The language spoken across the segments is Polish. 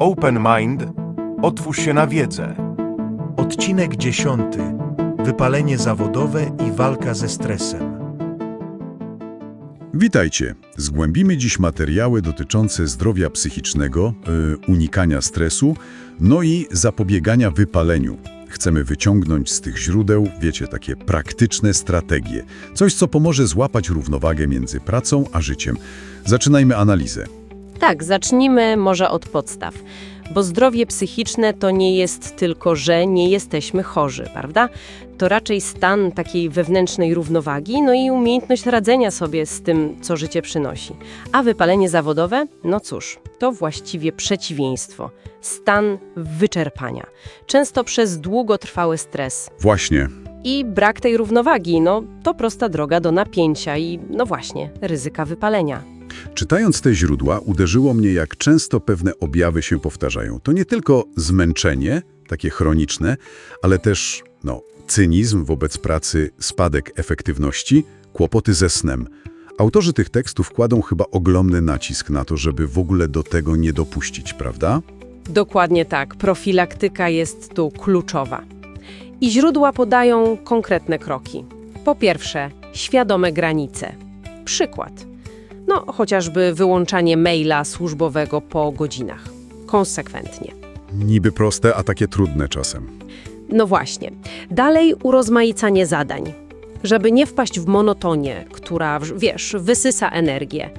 Open Mind. Otwórz się na wiedzę. Odcinek 10. Wypalenie zawodowe i walka ze stresem. Witajcie. Zgłębimy dziś materiały dotyczące zdrowia psychicznego, y, unikania stresu, no i zapobiegania wypaleniu. Chcemy wyciągnąć z tych źródeł, wiecie, takie praktyczne strategie. Coś, co pomoże złapać równowagę między pracą a życiem. Zaczynajmy analizę. Tak, zacznijmy może od podstaw. Bo zdrowie psychiczne to nie jest tylko, że nie jesteśmy chorzy, prawda? To raczej stan takiej wewnętrznej równowagi, no i umiejętność radzenia sobie z tym, co życie przynosi. A wypalenie zawodowe? No cóż, to właściwie przeciwieństwo. Stan wyczerpania. Często przez długotrwały stres. Właśnie. I brak tej równowagi, no to prosta droga do napięcia i, no właśnie, ryzyka wypalenia. Czytając te źródła, uderzyło mnie, jak często pewne objawy się powtarzają. To nie tylko zmęczenie, takie chroniczne, ale też no, cynizm wobec pracy, spadek efektywności, kłopoty ze snem. Autorzy tych tekstów kładą chyba ogromny nacisk na to, żeby w ogóle do tego nie dopuścić, prawda? Dokładnie tak. Profilaktyka jest tu kluczowa. I źródła podają konkretne kroki. Po pierwsze, świadome granice. Przykład. No, chociażby wyłączanie maila służbowego po godzinach. Konsekwentnie. Niby proste, a takie trudne czasem. No właśnie. Dalej urozmaicanie zadań. Żeby nie wpaść w monotonię, która, wiesz, wysysa energię.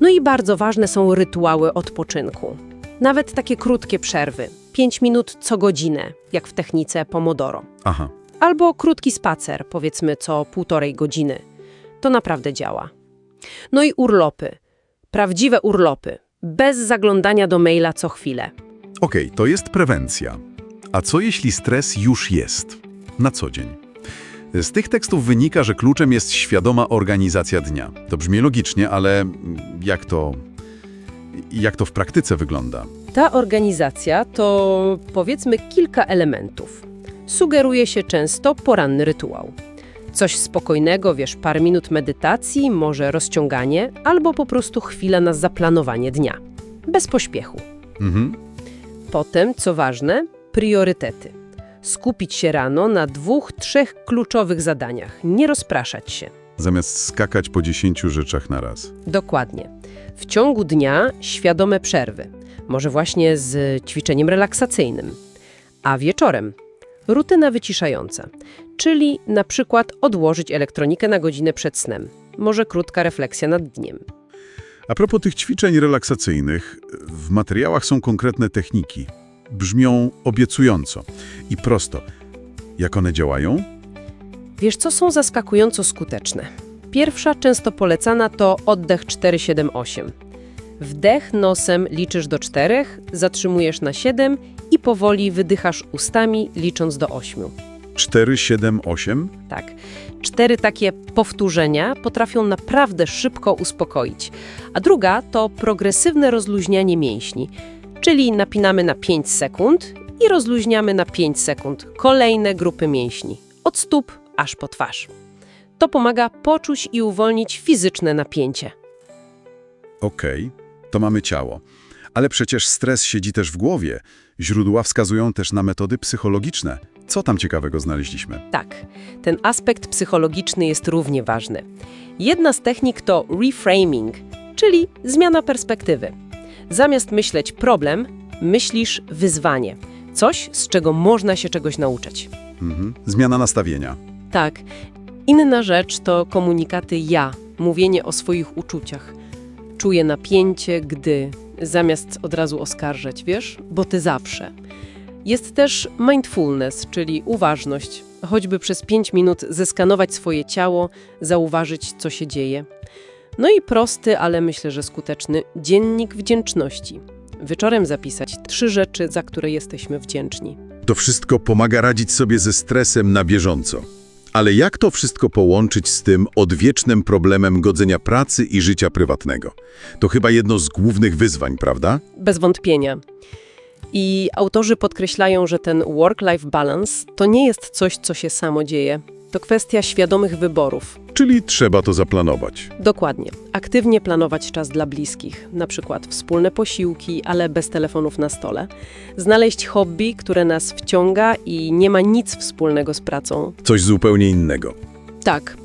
No i bardzo ważne są rytuały odpoczynku. Nawet takie krótkie przerwy. 5 minut co godzinę, jak w technice Pomodoro. Aha. Albo krótki spacer, powiedzmy co półtorej godziny. To naprawdę działa. No i urlopy. Prawdziwe urlopy. Bez zaglądania do maila co chwilę. Okej, to jest prewencja. A co jeśli stres już jest? Na co dzień? Z tych tekstów wynika, że kluczem jest świadoma organizacja dnia. To brzmi logicznie, ale jak to, jak to w praktyce wygląda? Ta organizacja to powiedzmy kilka elementów. Sugeruje się często poranny rytuał. Coś spokojnego, wiesz, parę minut medytacji, może rozciąganie, albo po prostu chwila na zaplanowanie dnia. Bez pośpiechu. Mhm. Potem, co ważne, priorytety. Skupić się rano na dwóch, trzech kluczowych zadaniach, nie rozpraszać się. Zamiast skakać po dziesięciu rzeczach na raz. Dokładnie. W ciągu dnia świadome przerwy, może właśnie z ćwiczeniem relaksacyjnym. A wieczorem rutyna wyciszająca, czyli na przykład odłożyć elektronikę na godzinę przed snem. Może krótka refleksja nad dniem. A propos tych ćwiczeń relaksacyjnych, w materiałach są konkretne techniki. Brzmią obiecująco i prosto. Jak one działają? Wiesz, co są zaskakująco skuteczne? Pierwsza, często polecana, to oddech 4-7-8. Wdech nosem liczysz do 4, zatrzymujesz na 7 i powoli wydychasz ustami, licząc do 8. 4, 7, 8? Tak. Cztery takie powtórzenia potrafią naprawdę szybko uspokoić. A druga to progresywne rozluźnianie mięśni, czyli napinamy na 5 sekund i rozluźniamy na 5 sekund kolejne grupy mięśni, od stóp aż po twarz. To pomaga poczuć i uwolnić fizyczne napięcie. Okej, to mamy ciało. Ale przecież stres siedzi też w głowie. Źródła wskazują też na metody psychologiczne. Co tam ciekawego znaleźliśmy? Tak, ten aspekt psychologiczny jest równie ważny. Jedna z technik to reframing, czyli zmiana perspektywy. Zamiast myśleć problem, myślisz wyzwanie. Coś, z czego można się czegoś nauczyć. Mhm. Zmiana nastawienia. Tak. Inna rzecz to komunikaty ja, mówienie o swoich uczuciach. Czuję napięcie, gdy, zamiast od razu oskarżać, wiesz, bo ty zawsze. Jest też mindfulness, czyli uważność. Choćby przez 5 minut zeskanować swoje ciało, zauważyć, co się dzieje. No i prosty, ale myślę, że skuteczny dziennik wdzięczności. Wieczorem zapisać trzy rzeczy, za które jesteśmy wdzięczni. To wszystko pomaga radzić sobie ze stresem na bieżąco. Ale jak to wszystko połączyć z tym odwiecznym problemem godzenia pracy i życia prywatnego? To chyba jedno z głównych wyzwań, prawda? Bez wątpienia. I autorzy podkreślają, że ten work-life balance to nie jest coś, co się samo dzieje. To kwestia świadomych wyborów. Czyli trzeba to zaplanować. Dokładnie. Aktywnie planować czas dla bliskich, na przykład wspólne posiłki, ale bez telefonów na stole. Znaleźć hobby, które nas wciąga i nie ma nic wspólnego z pracą. Coś zupełnie innego. Tak.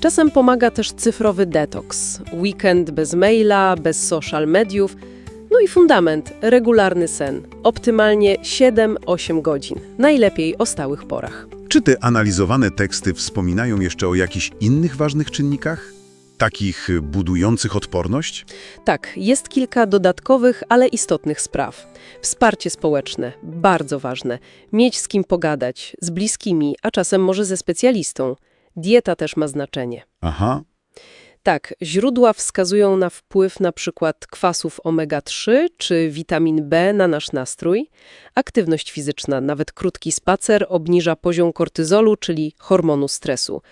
Czasem pomaga też cyfrowy detoks. Weekend bez maila, bez social mediów. No i fundament, regularny sen. Optymalnie 7-8 godzin. Najlepiej o stałych porach. Czy te analizowane teksty wspominają jeszcze o jakichś innych ważnych czynnikach? Takich budujących odporność? Tak, jest kilka dodatkowych, ale istotnych spraw. Wsparcie społeczne, bardzo ważne. Mieć z kim pogadać, z bliskimi, a czasem może ze specjalistą. Dieta też ma znaczenie. Aha, Tak, źródła wskazują na wpływ na przykład kwasów omega-3 czy witamin B na nasz nastrój. Aktywność fizyczna, nawet krótki spacer, obniża poziom kortyzolu, czyli hormonu stresu.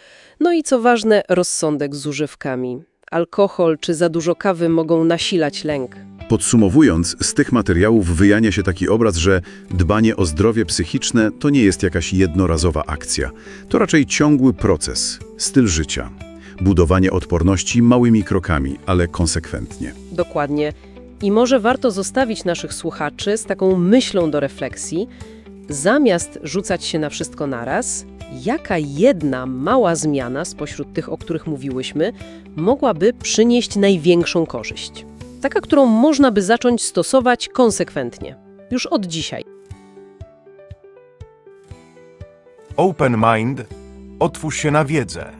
No i co ważne, rozsądek z używkami. Alkohol czy za dużo kawy mogą nasilać lęk. Podsumowując, z tych materiałów wyjania się taki obraz, że dbanie o zdrowie psychiczne to nie jest jakaś jednorazowa akcja. To raczej ciągły proces, styl życia. Budowanie odporności małymi krokami, ale konsekwentnie. Dokładnie. I może warto zostawić naszych słuchaczy z taką myślą do refleksji, zamiast rzucać się na wszystko naraz, jaka jedna mała zmiana spośród tych, o których mówiłyśmy, mogłaby przynieść największą korzyść. Taka, którą można by zacząć stosować konsekwentnie. Już od dzisiaj. Open Mind. Otwórz się na wiedzę.